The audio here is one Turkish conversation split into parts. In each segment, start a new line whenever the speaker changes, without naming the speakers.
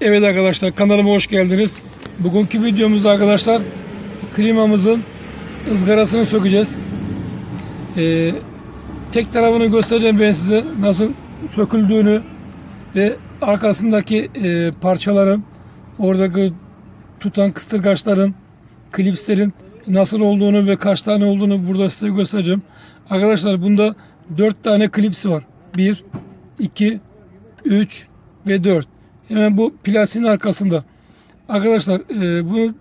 Evet arkadaşlar kanalıma hoş geldiniz. Bugünkü videomuzda arkadaşlar klimamızın ızgarasını sökeceğiz. Ee, tek tarafını göstereceğim ben size nasıl söküldüğünü ve arkasındaki e, parçaların oradaki tutan kıstırgaçların klipslerin nasıl olduğunu ve kaç tane olduğunu burada size göstereceğim. Arkadaşlar bunda 4 tane klipsi var. 1, 2, 3 ve 4. Hemen bu plastiğin arkasında. Arkadaşlar e, bunu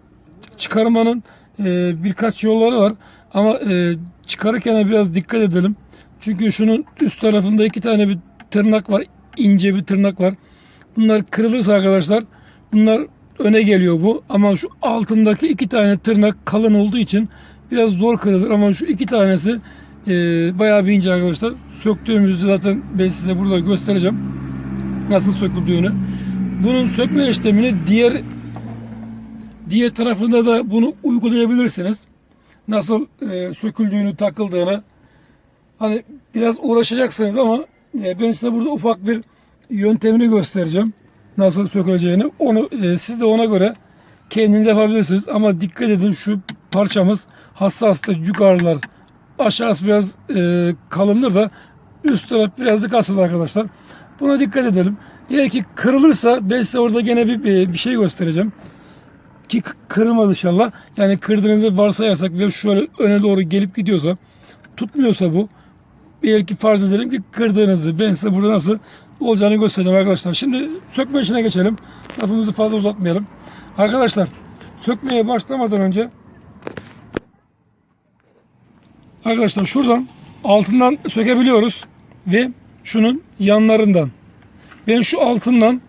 çıkarmanın e, birkaç yolları var. Ama e, çıkarırken biraz dikkat edelim. Çünkü şunun üst tarafında iki tane bir tırnak var. ince bir tırnak var. Bunlar kırılırsa arkadaşlar bunlar öne geliyor bu. Ama şu altındaki iki tane tırnak kalın olduğu için biraz zor kırılır. Ama şu iki tanesi e, bayağı bir ince arkadaşlar. Söktüğümüzde zaten ben size burada göstereceğim. Nasıl söküldüğünü. Bunun sökme işlemini diğer diğer tarafında da bunu uygulayabilirsiniz. Nasıl e, söküldüğünü, takıldığını. Hani biraz uğraşacaksınız ama e, ben size burada ufak bir yöntemini göstereceğim. Nasıl söküleceğini. Onu e, siz de ona göre kendiniz yapabilirsiniz. Ama dikkat edin şu parçamız hassastır. Yukarılar aşağısı biraz e, kalındır da üst taraf birazcık hassas arkadaşlar. Buna dikkat edelim. Eğer ki kırılırsa ben size orada gene bir, bir şey göstereceğim. Ki kırılmaz inşallah. Yani kırdığınızı varsayarsak ve şöyle öne doğru gelip gidiyorsa tutmuyorsa bu eğer ki farz edelim ki kırdığınızı ben size burada nasıl olacağını göstereceğim arkadaşlar. Şimdi sökme işine geçelim. Lafımızı fazla uzatmayalım. Arkadaşlar sökmeye başlamadan önce arkadaşlar şuradan altından sökebiliyoruz ve şunun yanlarından ben şu altından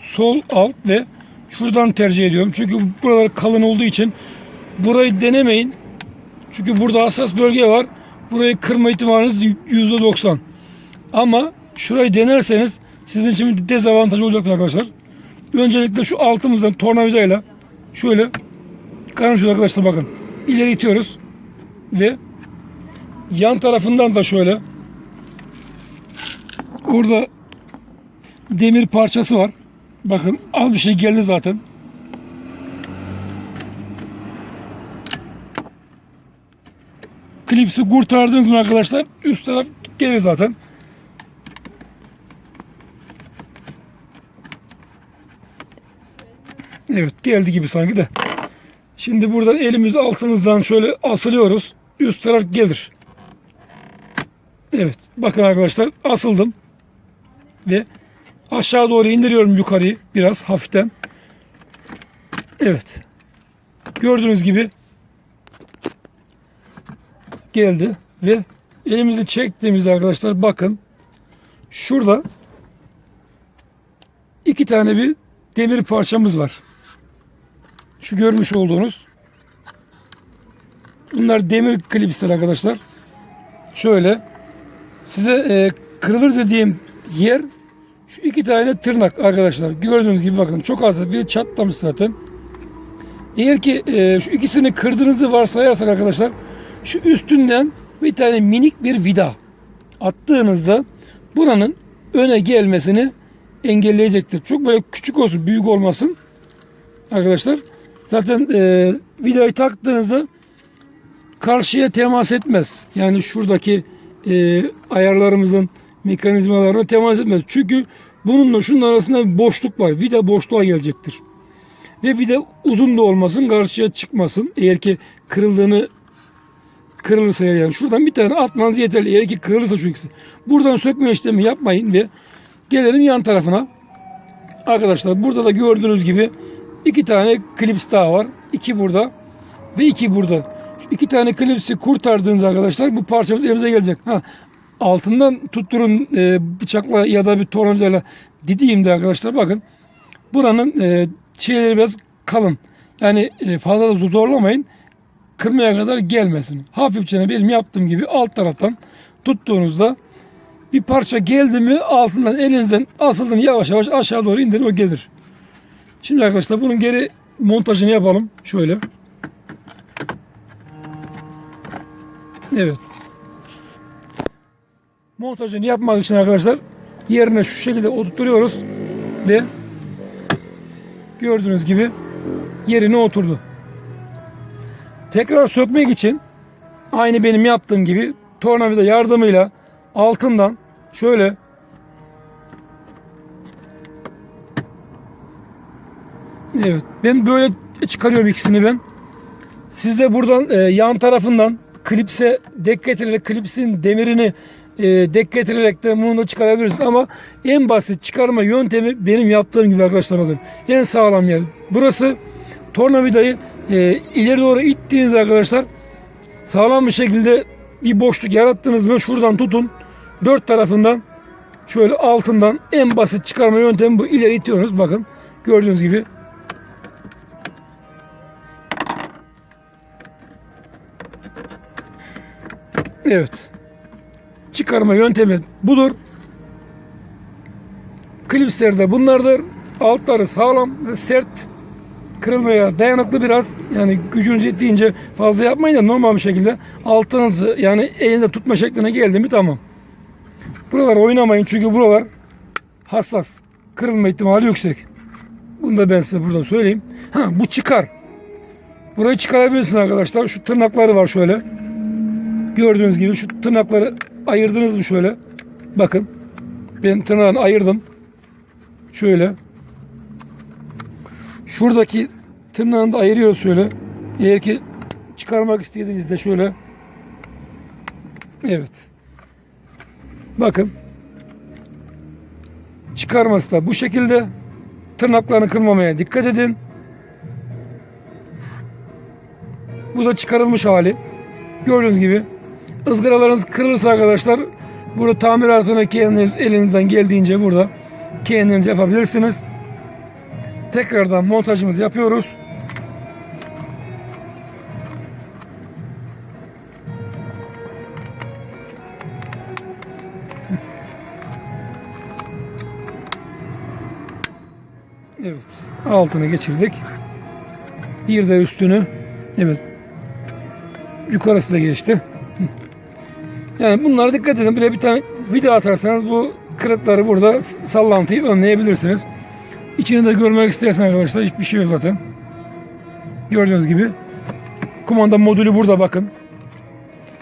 sol alt ve şuradan tercih ediyorum. Çünkü buralar kalın olduğu için burayı denemeyin. Çünkü burada hassas bölge var. Burayı kırma ihtimaliniz %90. Ama şurayı denerseniz sizin için bir dezavantaj olacaktır arkadaşlar. Öncelikle şu altımızdan tornavidayla şöyle karışıyor arkadaşlar bakın. İleri itiyoruz ve yan tarafından da şöyle orada demir parçası var. Bakın az bir şey geldi zaten. Klipsi kurtardınız mı arkadaşlar? Üst taraf gelir zaten. Evet geldi gibi sanki de. Şimdi buradan elimizi altımızdan şöyle asılıyoruz. Üst taraf gelir. Evet bakın arkadaşlar asıldım. Ve aşağı doğru indiriyorum yukarıyı biraz hafiften. Evet. Gördüğünüz gibi geldi ve elimizi çektiğimizde arkadaşlar bakın şurada iki tane bir demir parçamız var. Şu görmüş olduğunuz bunlar demir klipsler arkadaşlar. Şöyle size e, kırılır dediğim yer şu iki tane tırnak arkadaşlar. Gördüğünüz gibi bakın çok az bir çatlamış zaten. Eğer ki e, şu ikisini kırdığınızı varsayarsak arkadaşlar şu üstünden bir tane minik bir vida attığınızda buranın öne gelmesini engelleyecektir. Çok böyle küçük olsun, büyük olmasın arkadaşlar. Zaten e, vidayı taktığınızda karşıya temas etmez. Yani şuradaki e, ayarlarımızın mekanizmalarına temas etmez. Çünkü bununla şunun arasında bir boşluk var. Vida boşluğa gelecektir. Ve vida uzun da olmasın, karşıya çıkmasın. Eğer ki kırıldığını kırılırsa yani şuradan bir tane atmanız yeterli. Eğer ki kırılırsa şu ikisi. Buradan sökme işlemi yapmayın ve gelelim yan tarafına. Arkadaşlar burada da gördüğünüz gibi iki tane klips daha var. İki burada ve iki burada. İki tane klipsi kurtardığınız arkadaşlar bu parçamız elimize gelecek. Ha, altından tutturun e, bıçakla ya da bir tornavidayla didiğimde arkadaşlar bakın buranın e, şeyleri biraz kalın. Yani e, fazla da zorlamayın. Kırmaya kadar gelmesin. Hafifçe benim yaptığım gibi alt taraftan tuttuğunuzda bir parça geldi mi altından elinizden asıldığını yavaş yavaş aşağı doğru indirin o gelir. Şimdi arkadaşlar bunun geri montajını yapalım. Şöyle. Evet. montajını yapmak için arkadaşlar yerine şu şekilde oturtuyoruz ve gördüğünüz gibi yerine oturdu. Tekrar sökmek için aynı benim yaptığım gibi tornavida yardımıyla altından şöyle Evet. Ben böyle çıkarıyorum ikisini ben. Siz de buradan e, yan tarafından klipse dek getirerek klipsin demirini e, dek getirerek de bunu da çıkarabilirsiniz ama en basit çıkarma yöntemi benim yaptığım gibi arkadaşlar bakın. En sağlam yer. Burası tornavidayı e, ileri doğru ittiğiniz arkadaşlar sağlam bir şekilde bir boşluk yarattınız mı şuradan tutun dört tarafından şöyle altından en basit çıkarma yöntemi bu ileri itiyorsunuz bakın gördüğünüz gibi Evet. Çıkarma yöntemi budur. Klipsler de bunlardır. Altları sağlam ve sert. Kırılmaya dayanıklı biraz. Yani gücünüz yettiğince fazla yapmayın da normal bir şekilde altınızı yani elinizde tutma şekline geldi mi tamam. Buralar oynamayın çünkü buralar hassas. Kırılma ihtimali yüksek. Bunu da ben size burada söyleyeyim. Ha bu çıkar. Burayı çıkarabilirsiniz arkadaşlar. Şu tırnakları var şöyle. Gördüğünüz gibi şu tırnakları ayırdınız mı şöyle? Bakın. Ben tırnağını ayırdım. Şöyle. Şuradaki tırnağını da ayırıyoruz şöyle. Eğer ki çıkarmak istediğinizde şöyle. Evet. Bakın. Çıkarması da bu şekilde. Tırnaklarını kırmamaya dikkat edin. Bu da çıkarılmış hali. Gördüğünüz gibi ızgaralarınız kırılırsa arkadaşlar burada tamiratını kendiniz elinizden geldiğince burada kendiniz yapabilirsiniz. Tekrardan montajımızı yapıyoruz. Evet. Altını geçirdik. Bir de üstünü. Evet. Yukarısı da geçti. Yani bunlara dikkat edin. Bile bir tane video atarsanız bu kırıkları burada sallantıyı önleyebilirsiniz. İçini de görmek istersen arkadaşlar hiçbir şey yok zaten. Gördüğünüz gibi. Kumanda modülü burada bakın.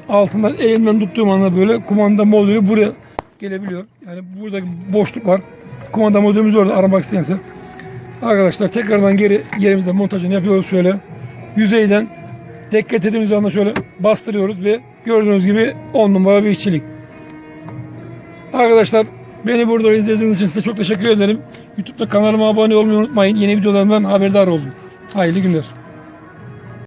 Altından elimden tuttuğum anda böyle kumanda modülü buraya gelebiliyor. Yani burada boşluk var. Kumanda modülümüz orada aramak isteyense. Arkadaşlar tekrardan geri yerimizde montajını yapıyoruz şöyle. Yüzeyden dek getirdiğimiz anda şöyle bastırıyoruz ve gördüğünüz gibi 10 numara bir işçilik. Arkadaşlar beni burada izlediğiniz için size çok teşekkür ederim. YouTube'da kanalıma abone olmayı unutmayın. Yeni videolarımdan haberdar olun. Hayırlı günler.